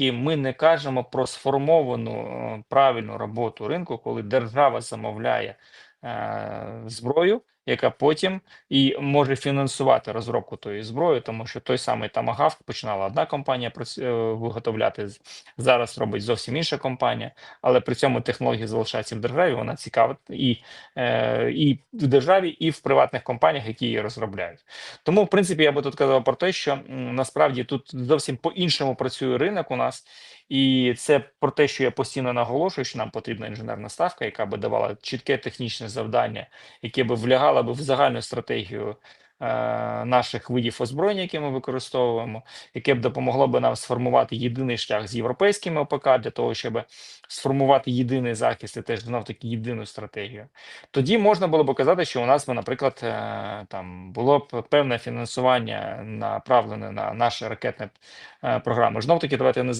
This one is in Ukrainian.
таки ми не кажемо про сформовану е, правильну роботу ринку, коли держава замовляє зброю, яка потім і може фінансувати розробку тої зброї, тому що той самий Тамагавк починала одна компанія е, виготовляти зараз робить зовсім інша компанія, але при цьому технологія залишається в державі. Вона цікава і, е, і в державі, і в приватних компаніях, які її розробляють. Тому, в принципі, я би тут казав про те, що насправді тут зовсім по-іншому працює ринок у нас, і це про те, що я постійно наголошую, що нам потрібна інженерна ставка, яка би давала чітке технічне завдання, яке би влягало би в загальну стратегію. е, Наших видів озброєння, які ми використовуємо, яке б допомогло би нам сформувати єдиний шлях з європейськими ОПК для того, щоб сформувати єдиний захист і теж знов таки єдину стратегію. Тоді можна було б казати, що у нас би, наприклад, е, там було б певне фінансування направлене на наші ракетні е, програми. Знов таки, давайте не